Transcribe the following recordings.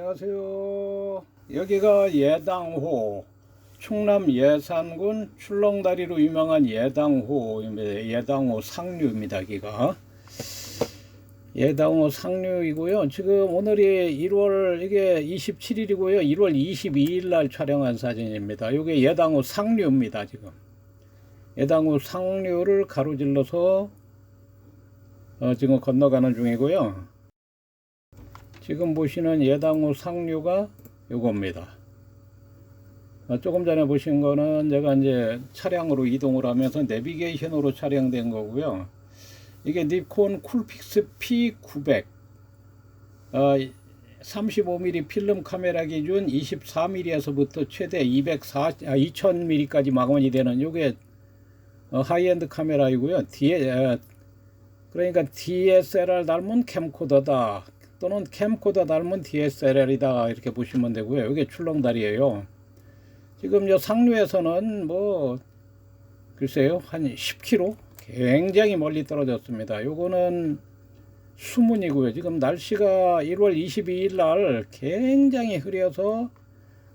안녕하세요. 여기가 예당호, 충남 예산군 출렁다리로 유명한 예당호입니다. 예당호 상류입니다. 여기가. 예당호 상류이고요. 지금 오늘이 1월 이게 27일이고요. 1월 22일 날 촬영한 사진입니다. 이게 예당호 상류입니다. 지금. 예당호 상류를 가로질러서 어, 지금 건너가는 중이고요. 지금 보시는 예당호 상류가 요겁니다. 어, 조금 전에 보신 거는 제가 이제 차량으로 이동을 하면서 내비게이션으로 촬영된 거고요. 이게 니콘 쿨픽스 P900 어, 35mm 필름 카메라 기준 24mm에서부터 최대 204, 아, 2000mm까지 망원이 되는 요게 어, 하이엔드 카메라이고요. 뒤에 어, 그러니까 DSLR 닮은 캠코더다 또는 캠코더 닮은 DSLR이다 이렇게 보시면 되고요. 이게 출렁다리예요. 지금 요 상류에서는 뭐 글쎄요 한 10km 굉장히 멀리 떨어졌습니다. 요거는 수문이고요. 지금 날씨가 1월 22일 날 굉장히 흐려서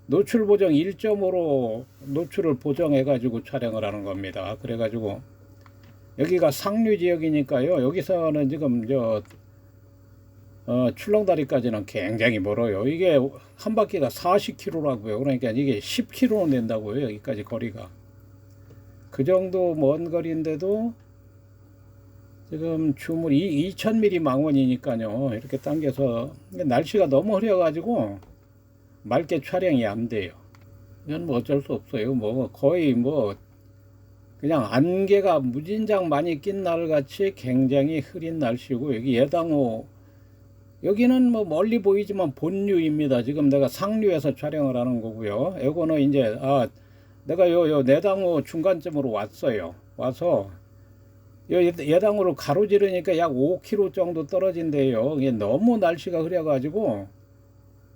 노출 보정 1.5로 노출을 보정해 가지고 촬영을 하는 겁니다. 그래 가지고 여기가 상류 지역이니까요. 여기서는 지금 저 어, 출렁다리까지는 굉장히 멀어요. 이게 한 바퀴가 40km라고요. 그러니까 이게 10km는 된다고요. 여기까지 거리가. 그 정도 먼 거리인데도 지금 주물 2000mm 망원이니까요. 이렇게 당겨서 날씨가 너무 흐려가지고 맑게 촬영이 안 돼요. 이건 뭐 어쩔 수 없어요. 뭐 거의 뭐 그냥 안개가 무진장 많이 낀 날 같이 굉장히 흐린 날씨고 여기 예당호 여기는 뭐 멀리 보이지만 본류입니다. 지금 내가 상류에서 촬영을 하는 거고요. 요거는 이제 아 내가 요 요 내당호 중간점으로 왔어요. 와서 요 예당으로 가로지르니까 약 5km 정도 떨어진대요. 이게 너무 날씨가 흐려가지고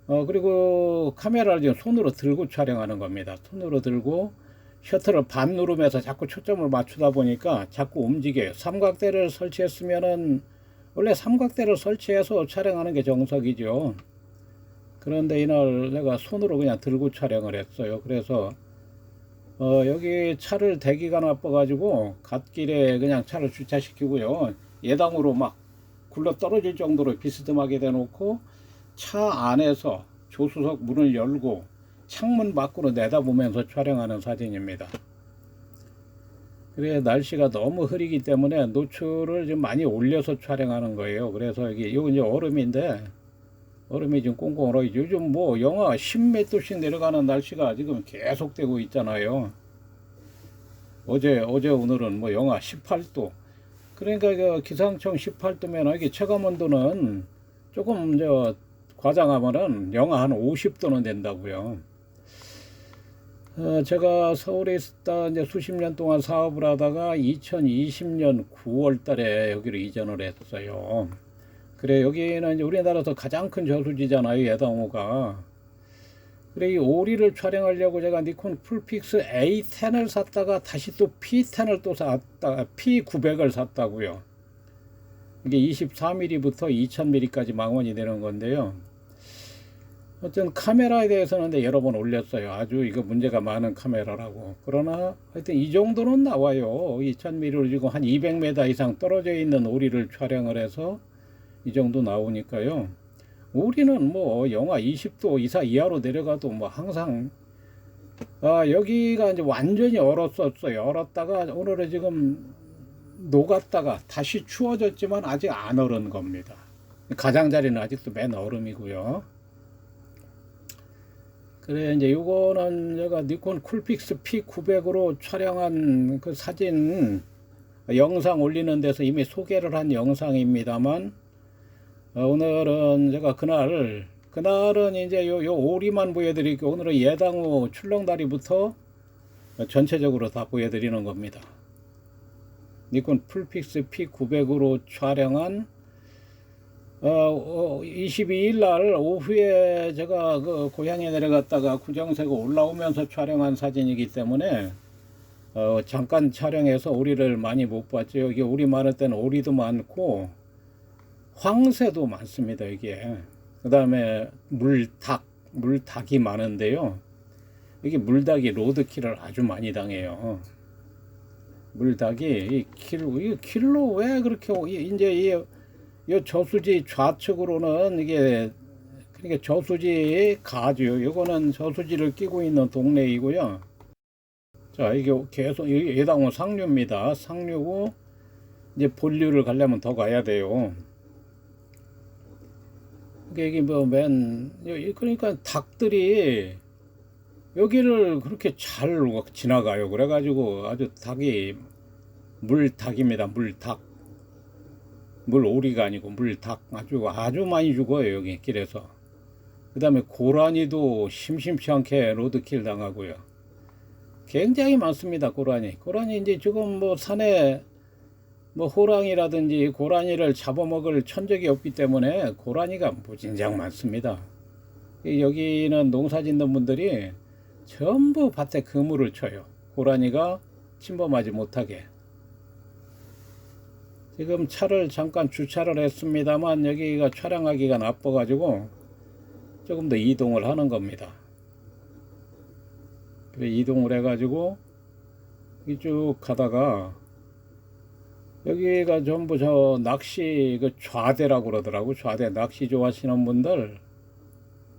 어 그리고 카메라를 지금 손으로 들고 촬영하는 겁니다. 손으로 들고 셔터를 반 누르면서 자꾸 초점을 맞추다 보니까 자꾸 움직여요. 삼각대를 설치했으면은 원래 삼각대를 설치해서 촬영하는 게 정석이죠. 그런데 이날 내가 손으로 그냥 들고 촬영을 했어요. 그래서 어, 여기 차를 대기가 나빠가지고 갓길에 그냥 차를 주차시키고요. 예당으로 막 굴러 떨어질 정도로 비스듬하게 대놓고 차 안에서 조수석 문을 열고 창문 밖으로 내다보면서 촬영하는 사진입니다. 그래 날씨가 너무 흐리기 때문에 노출을 좀 많이 올려서 촬영하는 거예요. 그래서 여기 이거 이제 얼음인데 얼음이 지금 꽁꽁 얼어. 요즘 뭐 영하 10몇 도씩 내려가는 날씨가 지금 계속되고 있잖아요. 어제 어제 오늘은 뭐 영하 18도. 그러니까 그 기상청 18도면 이게 체감 온도는 조금 저 과장하면은 영하 한 50도는 된다고요. 어, 제가 서울에 있었다 이제 수십 년 동안 사업을 하다가 2020년 9월 달에 여기로 이전을 했어요. 그래, 여기는 이제 우리나라에서 가장 큰 저수지잖아요, 예당호가. 그래, 이 오리를 촬영하려고 제가 니콘 풀픽스 A10을 샀다가 다시 또 P10을 또 샀다, P900을 샀다고요. 이게 24mm부터 2000mm까지 망원이 되는 건데요. 어쨌든 카메라에 대해서는 여러 번 올렸어요. 아주 이거 문제가 많은 카메라라고. 그러나 하여튼 이 정도는 나와요. 2000mm로 지금 한 200m 이상 떨어져 있는 오리를 촬영을 해서 이 정도 나오니까요. 오리는 뭐 영하 20도 이사 이하로 내려가도 뭐 항상 아 여기가 이제 완전히 얼었었어요. 얼었다가 오늘은 지금 녹았다가 다시 추워졌지만 아직 안 얼은 겁니다. 가장자리는 아직도 맨 얼음이고요. 그래 이제 요거는 제가 니콘 쿨픽스 P900으로 촬영한 그 사진 영상 올리는 데서 이미 소개를 한 영상입니다만 어, 오늘은 제가 그날 그날은 이제 요, 요 오리만 보여드리고 오늘은 예당호 출렁다리부터 전체적으로 다 보여드리는 겁니다. 니콘 풀픽스 P900으로 촬영한 어, 22일 날 오후에 제가 그 고향에 내려갔다가 구정세가 올라오면서 촬영한 사진이기 때문에 어, 잠깐 촬영해서 오리를 많이 못 봤죠. 여기 오리 많을 때는 오리도 많고 황새도 많습니다. 이게 그 다음에 물닭, 물닭이 많은데요. 이게 물닭이 로드킬을 아주 많이 당해요. 물닭이 이 킬로, 이 킬로 왜 그렇게, 이제 이, 이 저수지 좌측으로는 이게, 그러니까 저수지 가주, 요거는 저수지를 끼고 있는 동네이고요. 자, 이게 계속, 예당호 상류입니다. 상류고, 이제 본류를 가려면 더 가야 돼요. 이게 이게 뭐맨 그러니까 닭들이 여기를 그렇게 잘 지나가요. 그래가지고 아주 닭이 물닭입니다. 물닭. 물 오리가 아니고 물닭 아주 아주 많이 죽어요 여기 길에서. 그 다음에 고라니도 심심치 않게 로드킬 당하고요. 굉장히 많습니다 고라니. 고라니 이제 지금 뭐 산에 뭐 호랑이라든지 고라니를 잡아먹을 천적이 없기 때문에 고라니가 무진장 많습니다. 이 여기는 농사 짓는 분들이 전부 밭에 그물을 쳐요. 고라니가 침범하지 못하게. 지금 차를 잠깐 주차를 했습니다만 여기가 촬영하기가 나빠 가지고 조금 더 이동을 하는 겁니다. 이동을 해 가지고 이쭉 가다가 여기가 전부 저 낚시 그 좌대라고 그러더라고 좌대 낚시 좋아하시는 분들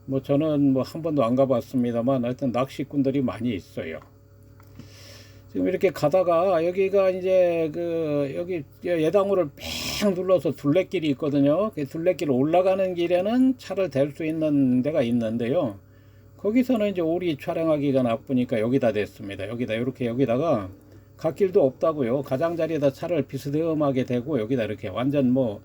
뭐 저는 뭐 한 번도 안 가봤습니다만 하여튼 낚시꾼들이 많이 있어요. 지금 이렇게 가다가 여기가 이제 그 여기 예당호를 뺑 눌러서 둘레길이 있거든요. 그 둘레길 올라가는 길에는 차를 댈 수 있는 데가 있는데요. 거기서는 이제 오리 촬영하기가 나쁘니까 여기다 댔습니다. 여기다 이렇게 여기다가 갓길도 없다고요. 가장자리에다 차를 비스듬하게 대고 여기다 이렇게 완전 뭐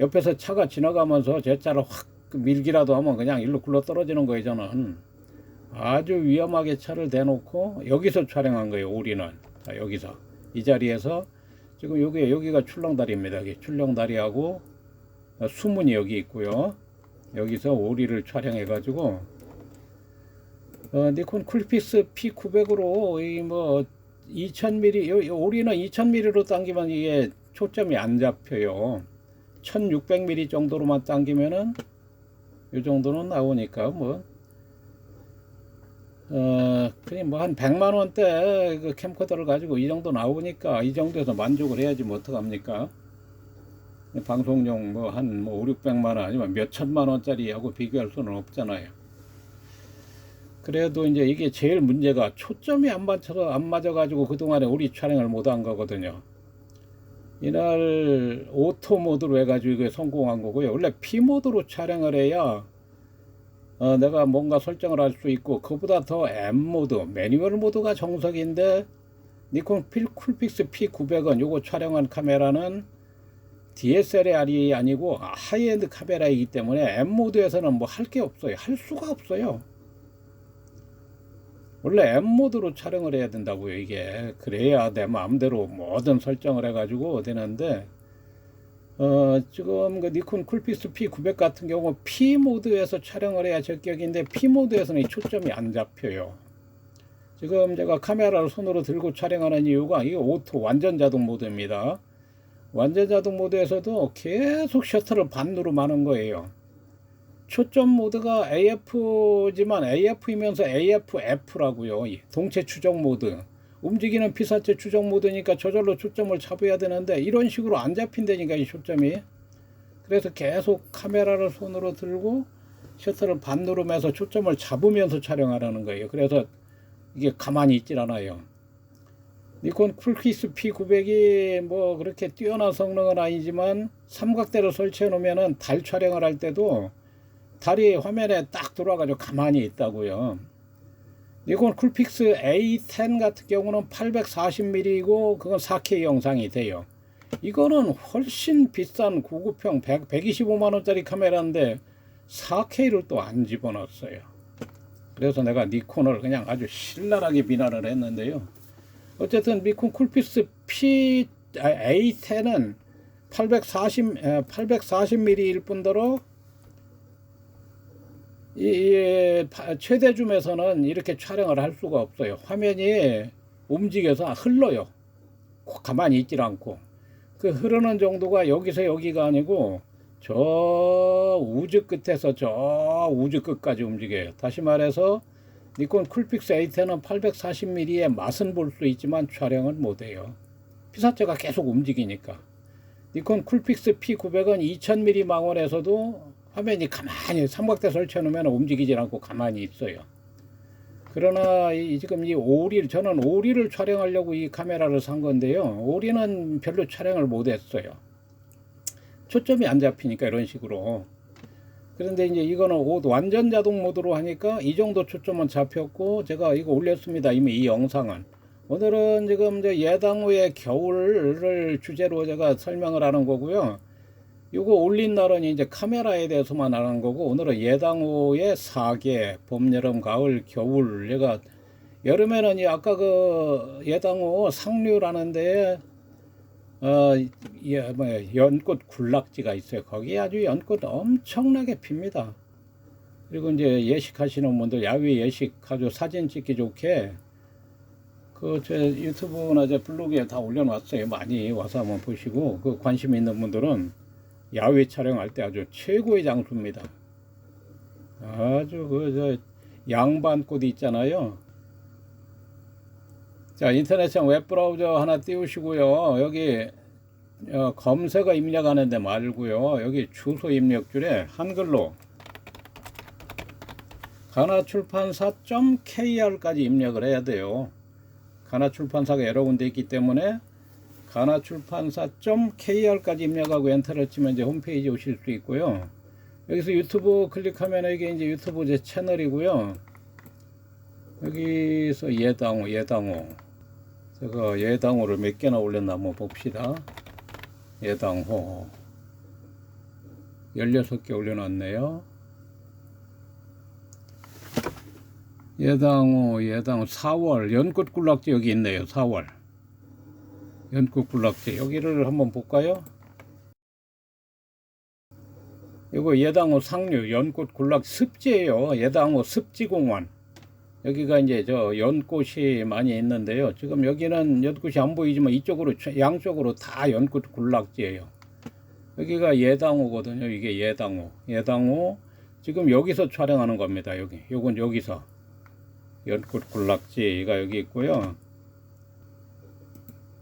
옆에서 차가 지나가면서 제 차를 확 밀기라도 하면 그냥 일로 굴러 떨어지는 거예요 저는. 아주 위험하게 차를 대놓고 여기서 촬영한 거예요 오리는. 자 여기서 이 자리에서 지금 여기 여기가 출렁다리입니다. 여기 출렁다리하고 수문이 여기 있고요. 여기서 오리를 촬영해 가지고 어, 니콘 쿨픽스 P900으로 이뭐 2000mm, 요- 요 오리는 2000mm로 당기면 이게 초점이 안 잡혀요. 1600mm 정도로만 당기면은 요 정도는 나오니까 뭐, 어, 그냥 뭐 한 100만 원대 그 캠코더를 가지고 이 정도 나오니까 이 정도에서 만족을 해야지 뭐 어떡합니까? 방송용 뭐한뭐 5, 600만 원 아니면 몇 천만 원짜리하고 비교할 수는 없잖아요. 그래도 이제 이게 제일 문제가 초점이 안 맞춰서 안 맞아가지고 그동안에 우리 촬영을 못 한 거거든요. 이날 오토 모드로 해가지고 이게 성공한 거고요. 원래 P 모드로 촬영을 해야 어, 내가 뭔가 설정을 할 수 있고 그보다 더 M 모드, 매뉴얼 모드가 정석인데 니콘 필 쿨픽스 P900은 요거 촬영한 카메라는 DSLR이 아니고 하이엔드 카메라이기 때문에 M 모드에서는 뭐 할 게 없어요. 할 수가 없어요. 원래 M 모드로 촬영을 해야 된다고요, 이게. 그래야 내 마음대로 뭐든 설정을 해가지고 되는데, 어, 지금 그 니콘 쿨픽스 P900 같은 경우 P 모드에서 촬영을 해야 적격인데, P 모드에서는 이 초점이 안 잡혀요. 지금 제가 카메라를 손으로 들고 촬영하는 이유가 이게 오토 완전 자동 모드입니다. 완전 자동 모드에서도 계속 셔터를 반으로 마는 거예요. 초점 모드가 AF지만 AF이면서 AFF라고요. 동체 추적 모드. 움직이는 피사체 추적 모드니까 저절로 초점을 잡아야 되는데 이런 식으로 안 잡힌다니까 이 초점이. 그래서 계속 카메라를 손으로 들고 셔터를 반누름해서 초점을 잡으면서 촬영하라는 거예요. 그래서 이게 가만히 있질 않아요. 니콘 쿨키스 P900이 뭐 그렇게 뛰어난 성능은 아니지만 삼각대를 설치해 놓으면은 달 촬영을 할 때도 달이 화면에 딱 들어와가지고 가만히 있다고요. 이건 쿨픽스 A10 같은 경우는 840mm이고 그건 4K 영상이 돼요. 이거는 훨씬 비싼 고급형 100, 125만 원짜리 카메라인데 4K를 또 안 집어넣었어요. 그래서 내가 니콘을 그냥 아주 신랄하게 비난을 했는데요. 어쨌든 니콘 쿨픽스 P A10은 840 840mm일 뿐더러 이, 이 파- 최대 줌에서는 이렇게 촬영을 할 수가 없어요. 화면이 움직여서 흘러요. 가만히 있질 않고. 그 흐르는 정도가 여기서 여기가 아니고 저 우주 끝에서 저 우주 끝까지 움직여요. 다시 말해서 니콘 쿨픽스 8에는 840mm의 맛은 볼 수 있지만 촬영은 못해요. 피사체가 계속 움직이니까. 니콘 쿨픽스 P900은 2000mm 망원에서도 화면이 가만히 삼각대 설치해놓으면 움직이질 않고 가만히 있어요. 그러나 이, 지금 이 오리 저는 오리를 촬영하려고 이 카메라를 산 건데요. 오리는 별로 촬영을 못했어요. 초점이 안 잡히니까 이런 식으로. 그런데 이제 이거는 옷 완전 자동 모드로 하니까 이 정도 초점은 잡혔고 제가 이거 올렸습니다. 이미 이 영상은. 오늘은 지금 이제 예당후의 겨울을 주제로 제가 설명을 하는 거고요. 이거 올린 날은 이제 카메라에 대해서만 하는 거고 오늘은 예당후의 사계 봄, 여름, 가을, 겨울 얘가 여름에는 이 아까 그 예당후 상류라는데 어, 예, 뭐 연꽃 군락지가 있어요. 거기 아주 연꽃 엄청나게 핍니다. 그리고 이제 예식하시는 분들 야외 예식 아주 사진 찍기 좋게 그 제 유튜브나 제 블로그에 다 올려놨어요. 많이 와서 한번 보시고 그 관심 있는 분들은 야외 촬영할 때 아주 최고의 장소입니다. 아주 그 저 양반꽃 있잖아요. 자 인터넷상 웹브라우저 하나 띄우시고요. 여기 어, 검색어 입력하는데 말고요. 여기 주소 입력 줄에 한글로 가나출판사.kr까지 입력을 해야 돼요. 가나출판사가 여러 군데 있기 때문에 가나출판사.kr까지 입력하고 엔터를 치면 이제 홈페이지 오실 수 있고요. 여기서 유튜브 클릭하면 이게 이제 유튜브 제 채널이고요. 여기서 예당호, 예당호. 제가 예당호를 몇 개나 올렸나 한번 봅시다. 예당호. 16개 올려놨네요. 예당호, 예당호, 4월, 연꽃 군락지 여기 있네요, 4월. 연꽃군락지. 여기를 한번 볼까요? 이거 예당호 상류, 연꽃 군락 습지예요. 예당호 습지공원. 여기가 이제 저 연꽃이 많이 있는데요. 지금 여기는 연꽃이 안 보이지만 이쪽으로 양쪽으로 다 연꽃 군락지예요. 여기가 예당호거든요. 이게 예당호. 예당호. 지금 여기서 촬영하는 겁니다. 여기. 요건 여기서. 연꽃 군락지가 여기 있고요.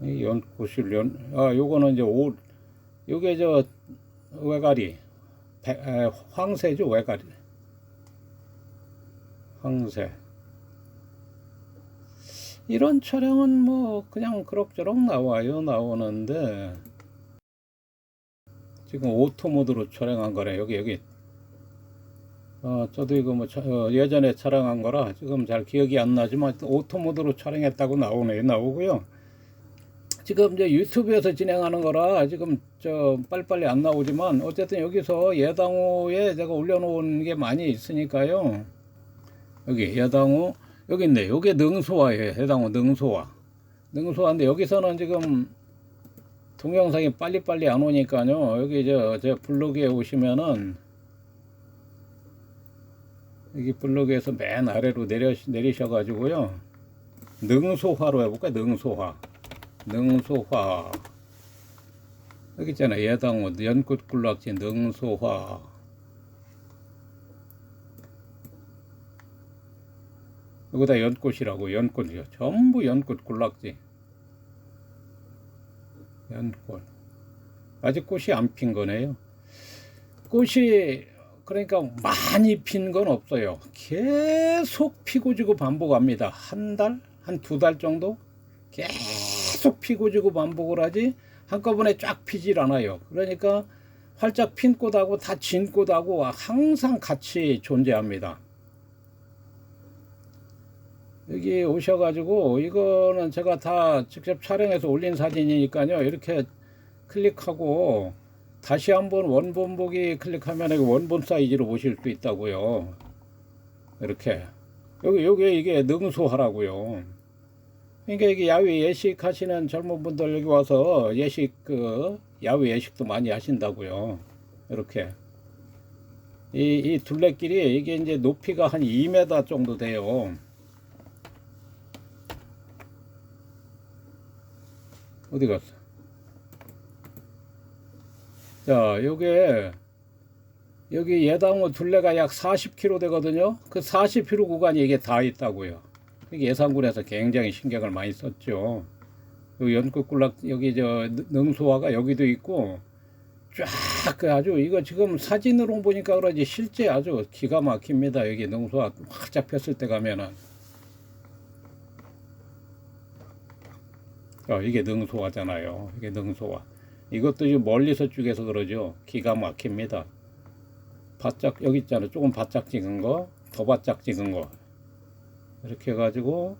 이 연꽃을 연, 아, 요거는 이제 옷, 요게 저 외가리. 배, 에, 황새죠, 외가리. 황새. 이런 촬영은 뭐 그냥 그럭저럭 나와요 나오는데 지금 오토 모드로 촬영한 거래 여기 여기 어 저도 이거 뭐 차- 어, 예전에 촬영한 거라 지금 잘 기억이 안 나지만 오토 모드로 촬영했다고 나오네 나오고요 지금 이제 유튜브에서 진행하는 거라 지금 저 빨리빨리 안 나오지만 어쨌든 여기서 예당호에 제가 올려놓은 게 많이 있으니까요 여기 예당호 여기 있네. 요게 능소화예요. 해당호 능소화. 능소화인데 여기서는 지금 동영상이 빨리빨리 안 오니까요. 여기 저, 제 블로그에 오시면은 여기 블로그에서 맨 아래로 내려, 내리셔 가지고요. 능소화로 해볼까요? 능소화. 능소화. 여기 있잖아요. 예당호, 연꽃군락지 능소화. 여기다 연꽃이라고 연꽃이요. 전부 연꽃 군락지. 연꽃. 아직 꽃이 안 핀 거네요. 꽃이 그러니까 많이 핀 건 없어요. 계속 피고 지고 반복합니다. 한 달, 한 두 달 정도 계속 피고 지고 반복을 하지 한꺼번에 쫙 피질 않아요. 그러니까 활짝 핀 꽃하고 다 진 꽃하고 항상 같이 존재합니다. 여기 오셔가지고 이거는 제가 다 직접 촬영해서 올린 사진이니까요. 이렇게 클릭하고 다시 한번 원본 보기 클릭하면 원본 사이즈로 보실 수 있다고요. 이렇게 여기 여기 이게 능소하라고요. 그러니까 이게 야외 예식 하시는 젊은 분들 여기 와서 예식 그 야외 예식도 많이 하신다고요. 이렇게 이, 이 둘레길이 이게 이제 높이가 한 2m 정도 돼요. 어디 갔어? 자, 요게 여기 예당호 둘레가 약 40km 되거든요. 그 40km 구간이 이게 다 있다고요. 예산군에서 굉장히 신경을 많이 썼죠. 그 연꽃군락 여기 저 능소화가 여기도 있고 쫙그 아주 이거 지금 사진으로 보니까 그러지 실제 아주 기가 막힙니다. 여기 능소화 확 잡혔을 때 가면은 어, 이게 능소화잖아요. 이게 능소화. 이것도 지금 멀리서 쪽에서 그러죠. 기가 막힙니다. 바짝 여기 있잖아. 조금 바짝 찍은 거, 더 바짝 찍은 거. 이렇게 해가지고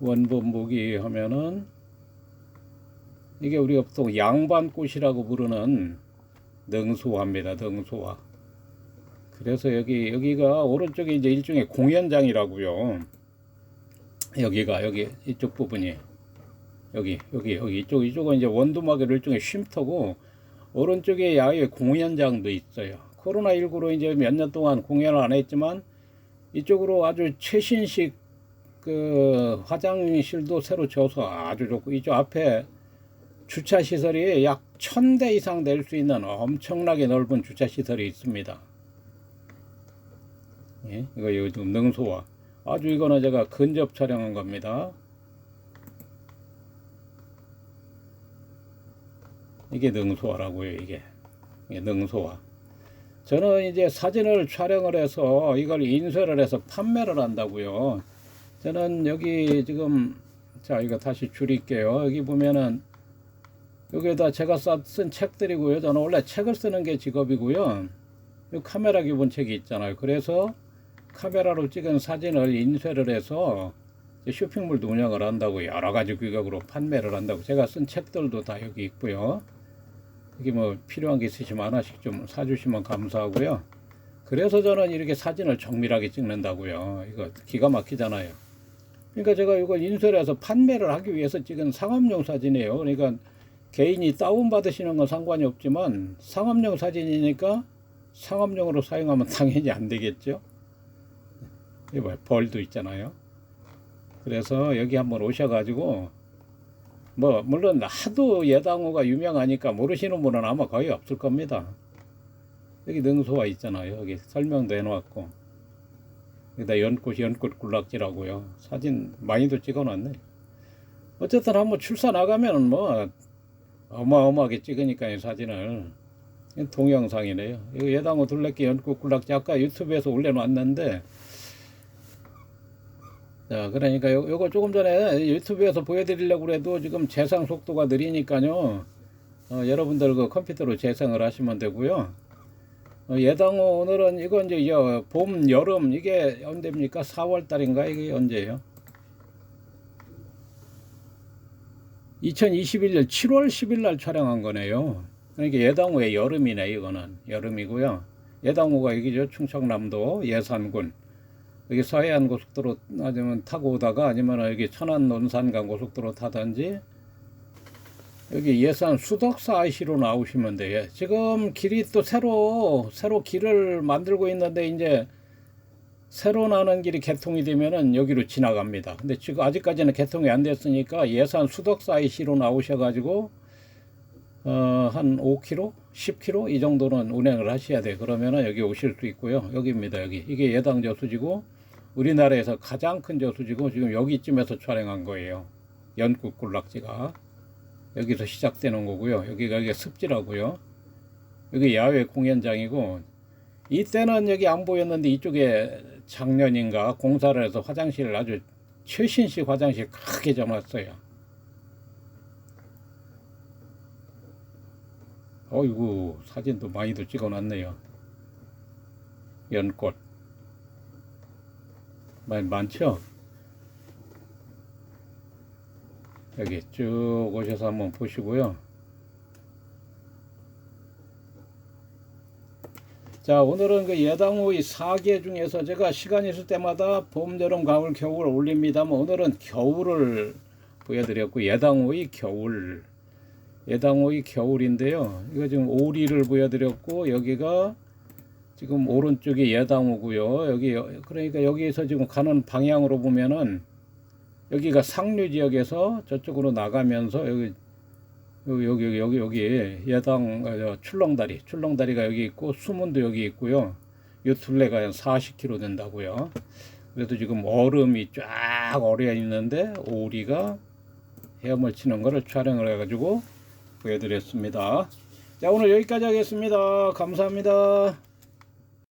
원본 보기 하면은 이게 우리가 보통 양반꽃이라고 부르는 능소화입니다. 능소화. 그래서 여기 여기가 오른쪽에 이제 일종의 공연장이라고요. 여기가 여기 이쪽 부분이 여기 여기 여기 이쪽 이쪽은 이제 원두막의 일종의 쉼터고 오른쪽에 야외 공연장도 있어요. 코로나 19로 이제 몇 년 동안 공연을 안 했지만 이쪽으로 아주 최신식 그 화장실도 새로 지어서 아주 좋고 이쪽 앞에 주차 시설이 약 1000대 이상 될 수 있는 엄청나게 넓은 주차 시설이 있습니다. 예, 이거 요즘 능소화. 아주 이거는 제가 근접 촬영한 겁니다. 이게 능소화라고요, 이게. 이게 능소화. 저는 이제 사진을 촬영을 해서 이걸 인쇄를 해서 판매를 한다고요. 저는 여기 지금 자 이거 다시 줄일게요. 여기 보면은 여기에다 제가 써- 쓴 책들이고요. 저는 원래 책을 쓰는 게 직업이고요. 이 카메라 기본 책이 있잖아요. 그래서 카메라로 찍은 사진을 인쇄를 해서 쇼핑몰도 운영을 한다고 여러 가지 규격으로 판매를 한다고 제가 쓴 책들도 다 여기 있고요. 여기 뭐 필요한 게 있으시면 하나씩 좀 사주시면 감사하고요. 그래서 저는 이렇게 사진을 정밀하게 찍는다고요. 이거 기가 막히잖아요. 그러니까 제가 이걸 인쇄를 해서 판매를 하기 위해서 찍은 상업용 사진이에요. 그러니까 개인이 다운 받으시는 건 상관이 없지만 상업용 사진이니까 상업용으로 사용하면 당연히 안 되겠죠. 이뭐 벌도 있잖아요. 그래서 여기 한번 오셔가지고 뭐 물론 하도 예당호가 유명하니까 모르시는 분은 아마 거의 없을 겁니다. 여기 능소화 있잖아요. 여기 설명도 해놓았고 여기다 연꽃 연꽃 군락지라고요. 사진 많이도 찍어놨네. 어쨌든 한번 출사 나가면은 뭐 어마어마하게 찍으니까 이 사진을 동영상이네요. 이거 예당호 둘레길 연꽃 군락지 아까 유튜브에서 올려놨는데 자, 그러니까 요, 요거 조금 전에 유튜브에서 보여드리려고 그래도 지금 재생 속도가 느리니까요. 어, 여러분들 그 컴퓨터로 재생을 하시면 되고요. 어, 예당호 오늘은 이거 이제 여, 봄, 여름 이게 언제입니까? 4월 달인가? 이게 언제예요? 2021년 7월 10일 날 촬영한 거네요. 그러니까 예당호의 여름이네, 이거는. 여름이고요. 예당호가 여기죠. 충청남도 예산군. 여기 서해안 고속도로 아니면 타고 오다가 아니면 여기 천안 논산간 고속도로 타든지 여기 예산 수덕사 IC로 나오시면 돼요. 지금 길이 또 새로 새로 길을 만들고 있는데 이제 새로 나는 길이 개통이 되면은 여기로 지나갑니다. 근데 지금 아직까지는 개통이 안 됐으니까 예산 수덕사 IC로 나오셔가지고 어, 한 5km, 10km 이 정도는 운행을 하셔야 돼요. 그러면은 여기 오실 수 있고요. 여기입니다. 여기 이게 예당 저수지고 우리나라에서 가장 큰 저수지고 지금 여기쯤에서 촬영한 거예요. 연꽃 군락지가 여기서 시작되는 거고요. 여기가 이게 습지라고요. 여기 야외 공연장이고 이때는 여기 안 보였는데 이쪽에 작년인가 공사를 해서 화장실을 아주 최신식 화장실 크게 정했어요. 어이구 사진도 많이도 찍어놨네요. 연꽃 많이 많죠? 여기 쭉 오셔서 한번 보시고요. 자 오늘은 그 예당호의 4개 중에서 제가 시간 있을 때마다 봄, 여름, 가을, 겨울 올립니다만 오늘은 겨울을 보여드렸고 예당호의 겨울 예당호의 겨울인데요. 이거 지금 오리를 보여드렸고 여기가 지금 오른쪽이 예당호고요. 여기 그러니까 여기에서 지금 가는 방향으로 보면은 여기가 상류 지역에서 저쪽으로 나가면서 여기 여기 여기 여기 여기 예당 어, 출렁다리 출렁다리가 여기 있고 수문도 여기 있고요. 이 둘레가 한 40km 된다고요. 그래도 지금 얼음이 쫙 얼어 있는데 오리가 헤엄을 치는 거를 촬영을 해가지고 보여드렸습니다. 자 오늘 여기까지 하겠습니다. 감사합니다.